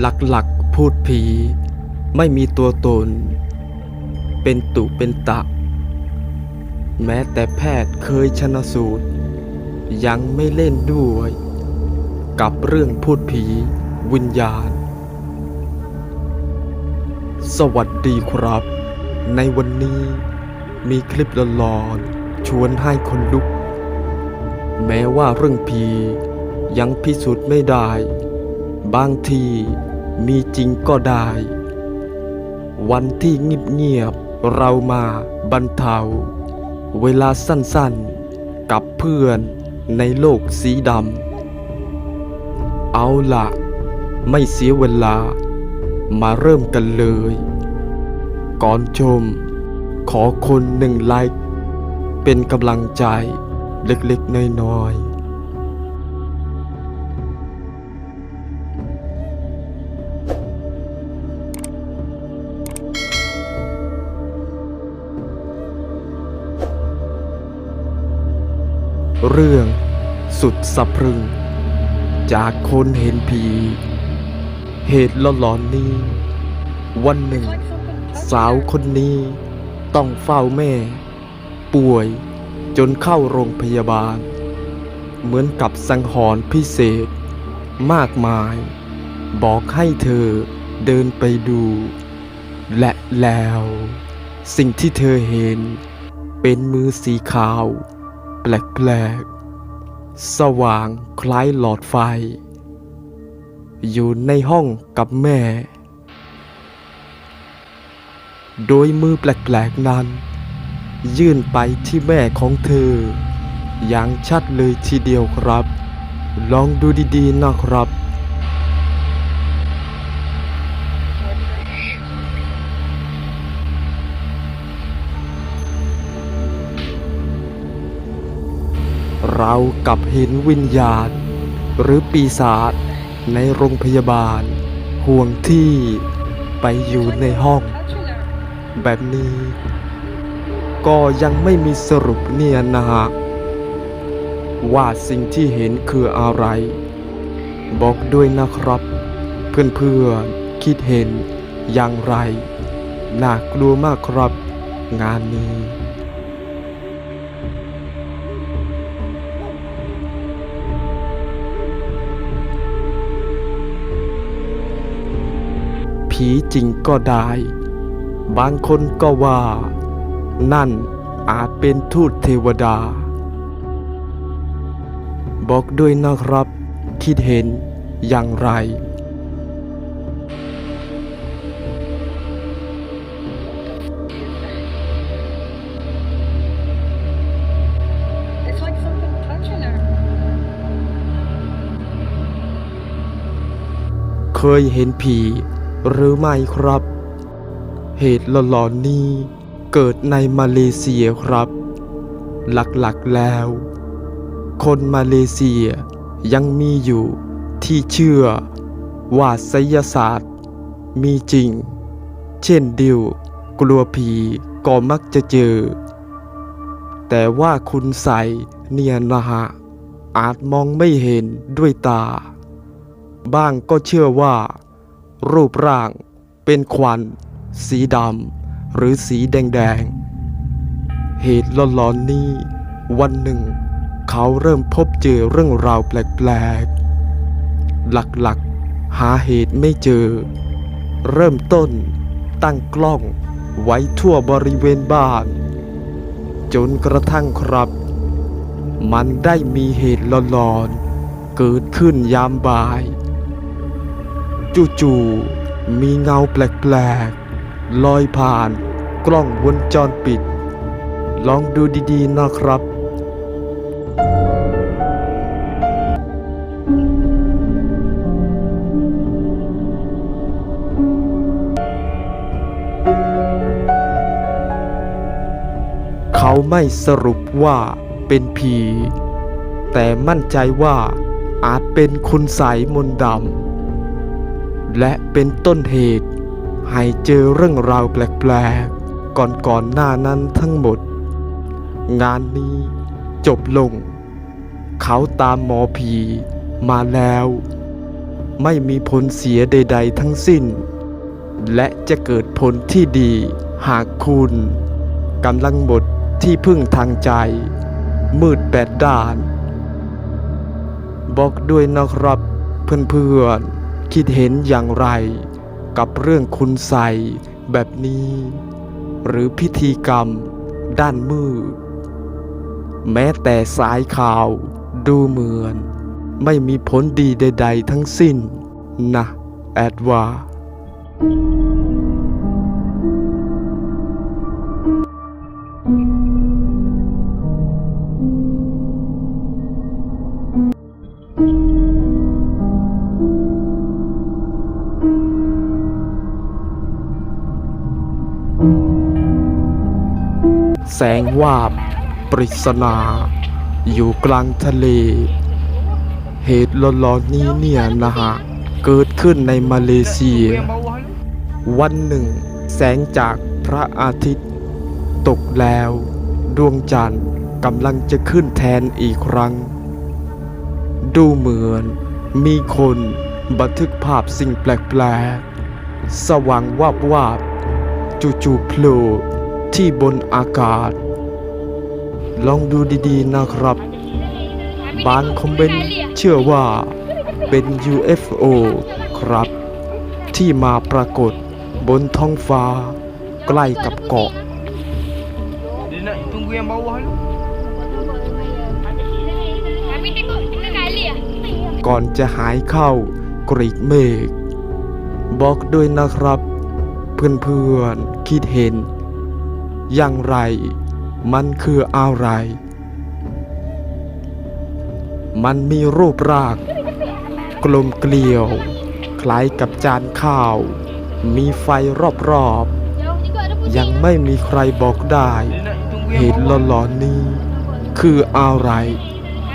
หลักๆพูดผี ไม่มีตัวตน เป็นตุเป็นตะ แม้แต่แพทย์เคยชนสูตร ยังไม่เล่นด้วย กับเรื่องพูดผีวิญญาณ สวัสดีครับ ในวันนี้มีคลิปหลอนๆชวนให้คนลุก แม้ว่าเรื่องผียังพิสูจน์ไม่ได้ บางที มีจริงก็ได้ วันที่เงียบๆเรามาบรรเทา เวลาสั้นๆ กับเพื่อนในโลกสีดำ เอาละไม่เสียเวลา มาเริ่มกันเลย ก่อนชม ขอคนหนึ่งไลค์เป็นกำลังใจเล็กๆ น้อยๆ เรื่องสุดสะพรึง จากคนเห็นผี เหตุหลอนๆนี้ วันหนึ่ง สาวคนนี้ต้องเฝ้าแม่ ป่วยจนเข้าโรงพยาบาล เหมือนกับสังหรณ์พิเศษ มากมาย บอกให้เธอเดินไปดู และแล้ว สิ่งที่เธอเห็น เป็นมือสีขาว แปลกๆ สว่างคล้ายหลอดไฟ อยู่ในห้องกับแม่ โดยมือแปลกๆนั้น ยื่นไปที่แม่ของเธอ อย่างชัดเลยทีเดียวครับ ลองดูดีๆนะครับ เรากับเห็นวิญญาณ หรือปีศาจในโรงพยาบาล ห่วงที่ไปอยู่ในห้อง แบบนี้ ก็ยังไม่มีสรุปเนี่ยนะฮะว่าสิ่งที่เห็นคืออะไร บอกด้วยนะครับ เพื่อนๆคิดเห็นอย่างไร น่ากลัวมากครับ งานนี้ ผีจริงก็ได้ บางคนก็ว่า นั่นอาจเป็นทูตเทวดา บอกด้วยนะครับ คิดเห็นอย่างไรเคยเห็นผี หรือไม่ครับ เหตุหลอนๆนี้เกิดในมาเลเซียครับ หลักๆแล้ว คนมาเลเซียยังมีอยู่ที่เชื่อว่าไสยศาสตร์ มีจริง เช่นเดิวกลัวผีก็มักจะเจอ แต่ว่าคุณใส่เนี่ยนะฮะอาจมองไม่เห็นด้วยตา บ้างก็เชื่อว่า รูปร่างเป็นควัน สีดำหรือสีแดงๆ เหตุหลอนๆนี้ วันหนึ่ง เขาเริ่มพบเจอเรื่องราวแปลกๆ หลักๆ หาเหตุไม่เจอ เริ่มต้นตั้งกล้องไว้ทั่วบริเวณบ้าน จนกระทั่งครับ มันได้มีเหตุหลอนๆ เกิดขึ้นยามบ่าย จู่ๆมีเงาแปลกๆลอยผ่านกล้องวงจรปิด ลองดูดีๆนะครับเขาไม่สรุปว่าเป็นผี แต่มั่นใจว่าอาจเป็นคุณใสยมนต์ดำ และเป็นต้นเหตุ ให้เจอเรื่องราวแปลกๆก่อนก่อนๆหน้านั้นทั้งหมด งานนี้จบลง เขาตามหมอผีมาแล้ว ไม่มีผลเสียใด ๆ ทั้งสิ้น และจะเกิดผลที่ดีหากคุณกำลังหมดที่พึ่งทางใจ มืดแปดด้าน บอกด้วยนะครับเพื่อนๆ คิดเห็นอย่างไร กับเรื่องคุณใส่แบบนี้ หรือพิธีกรรมด้านมืด แม้แต่สายข่าวดูเหมือน ไม่มีผลดีใด ๆ ทั้งสิ้นนะแอดว่า แสงวาบ ปริศนา อยู่กลางทะเล เหตุร้อนๆนี้เนี่ยนะฮะ เกิดขึ้นในมาเลเซีย วันหนึ่ง แสงจากพระอาทิตย์ ตกแล้ว ดวงจันทร์กำลังจะขึ้นแทนอีกครั้ง ดูเหมือน มีคนบันทึกภาพสิ่งแปลกๆ สว่างวาบวาบจู่ๆโผล่ ที่บนอากาศ ลองดูดีๆนะครับ บางคอมเมนต์เชื่อว่าเป็น UFO ครับ ที่มาปรากฏบนท้องฟ้า ใกล้กับเกาะ ก่อนจะหายเข้ากรีกเมฆบอกด้วยนะครับ เพื่อนๆคิดเห็น อย่างไร มันคืออะไร มันมีรูปร่างกลมเกลียว คล้ายกับจานข้าว มีไฟรอบๆ ยังไม่มีใครบอกได้ เหตุหลอนๆนี้ คืออะไร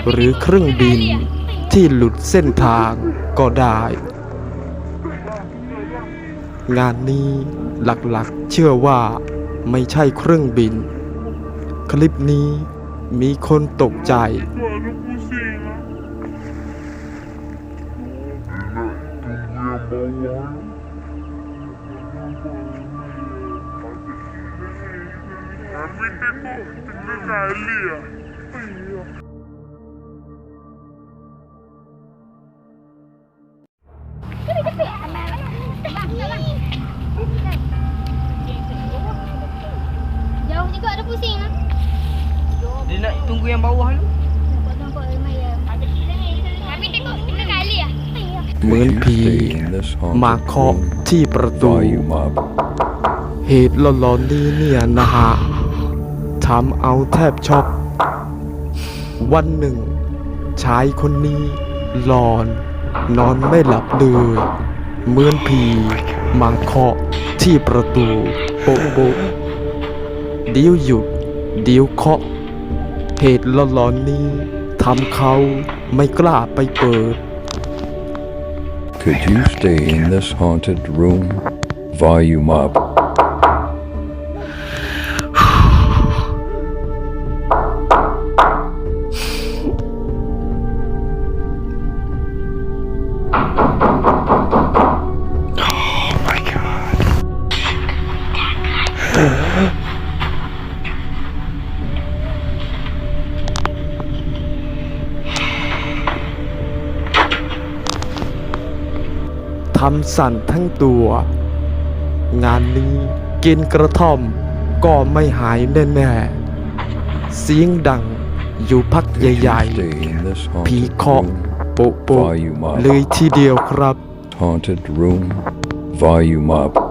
หรือเครื่องบินที่หลุดเส้นทางก็ได้ งานนี้หลักๆเชื่อว่า ไม่ใช่เครื่องบิน คลิปนี้มีคนตกใจ Kami tengok tiga kali ah. ผีมาเคาะที่ประตู เหตุหลอนๆนี้เนี่ยนะฮะทำเอาแทบช็อกวันหนึ่ง ชายคนนี้หลอน นอนไม่หลับเลยเหมือนผีมาเคาะที่ประตูโป๊ะโป๊ะเดี๋ยวหยุดเดี๋ยวเคาะ เหตุหลอนๆนี้ทำเขาไม่กล้าไปเปิด Could you stay in this haunted room? Volume up. ำสั่นทั้งตัว งานนี้กินกระท่อมก็ไม่หายแน่ๆเสียงดังอยู่พักใหญ่ๆ ผีเคาะโปะโปะเลยทีเดียวครับ Haunted room. Volume up.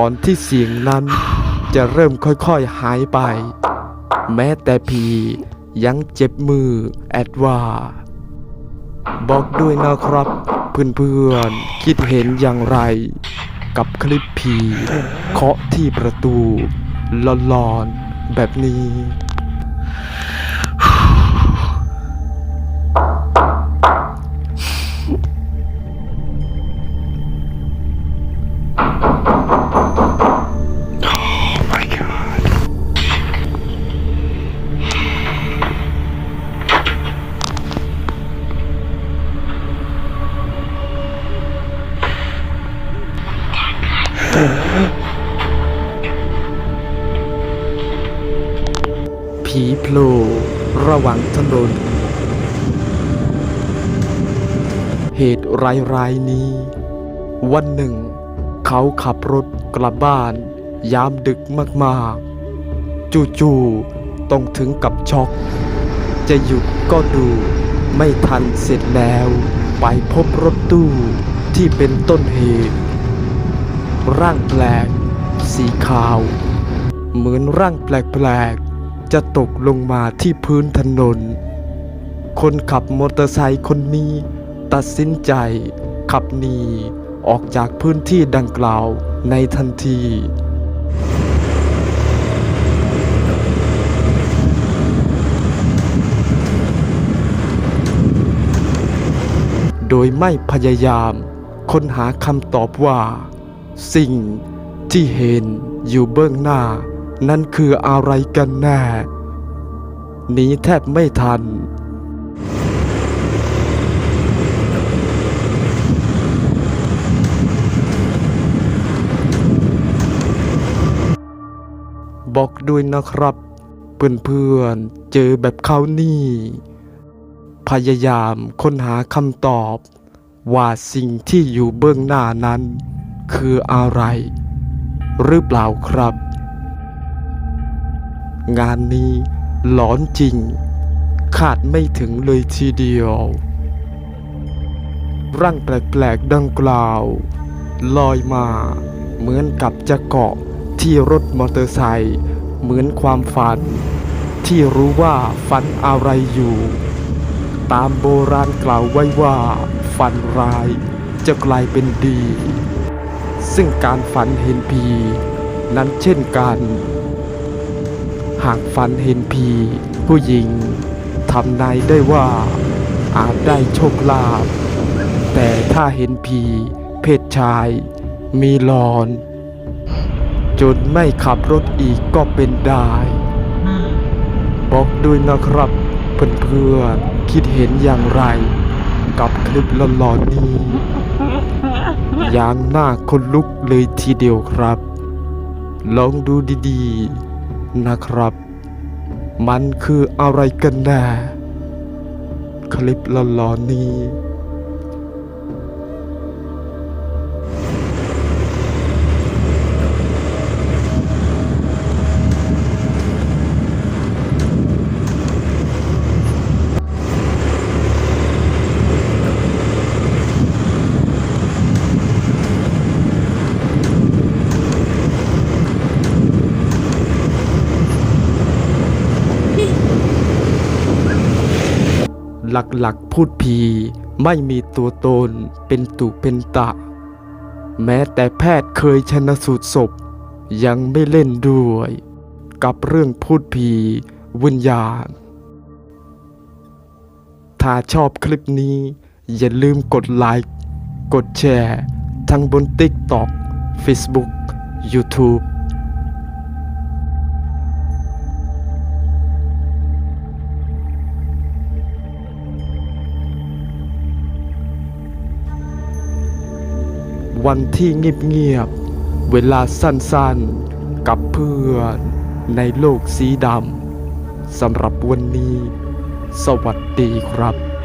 ก่อนที่เสียงนั้น จะเริ่มค่อยๆหายไป แม้แต่ผียังเจ็บมือแอดว่าบอกด้วยนะครับ เพื่อนๆ คิดเห็นอย่างไร กับคลิปผีเคาะที่ประตูหลอนๆแบบนี้ เหตุร้ายๆนี้ วันหนึ่ง เขาขับรถกลับบ้าน ยามดึกมากๆ จู่ๆต้องถึงกับช็อก จะหยุดก็ดูไม่ทันเสร็จแล้ว ไปพบรถตู้ที่เป็นต้นเหตุ ร่างแปลก สีขาว เหมือนร่างแปลกๆ จะตกลงมาที่พื้นถนน คนขับมอเตอร์ไซค์คนนี้ ตัดสินใจ ขับหนีออกจากพื้นที่ดังกล่าวในทันที โดยไม่พยายามค้นหาคำตอบว่า สิ่งที่เห็นอยู่เบื้องหน้า นั่นคืออะไรกันแน่หนีแทบไม่ทัน บอกด้วยนะครับ เพื่อนๆเจอแบบเขานี่ พยายามค้นหาคำตอบ ว่าสิ่งที่อยู่เบื้องหน้านั้น คืออะไร หรือเปล่าครับ งานนี้หลอนจริงคาดไม่ถึงเลยทีเดียว ร่างแปลกๆดังกล่าว ลอยมาเหมือนกับจะเกาะ ที่รถมอเตอร์ไซค์เหมือนความฝัน ที่รู้ว่าฝันอะไรอยู่ ตามโบราณกล่าวไว้ว่า ฝันร้ายจะกลายเป็นดี ซึ่งการฝันเห็นผีนั้นเช่นกัน หากฝันเห็นผีผู้หญิงทำนายได้ว่าอาจได้โชคลาภแต่ถ้าเห็นผีเพศชาย มีหลอน จนไม่ขับรถอีกก็เป็นได้ บอกด้วยนะครับเพื่อนๆคิดเห็นอย่างไร กับคลิปหลอนๆนี้อย่างหน้าคนลุกเลยทีเดียวครับ ลองดูดีๆนะครับ มันคืออะไรกันแน่คลิปหลอนๆนี้ หลักๆพูดผีไม่มีตัวตนเป็นตุเป็นตะ แม้แต่แพทย์เคยชนสูตรศพ ยังไม่เล่นด้วย กับเรื่องพูดผีวิญญาณ ถ้าชอบคลิปนี้ อย่าลืมกดไลค์ กดแชร์ ทั้งบน TikTok Facebook YouTube วันที่เงียบๆ เวลาสั้นๆ กับเพื่อนในโลกสีดำ สำหรับวันนี้ สวัสดีครับ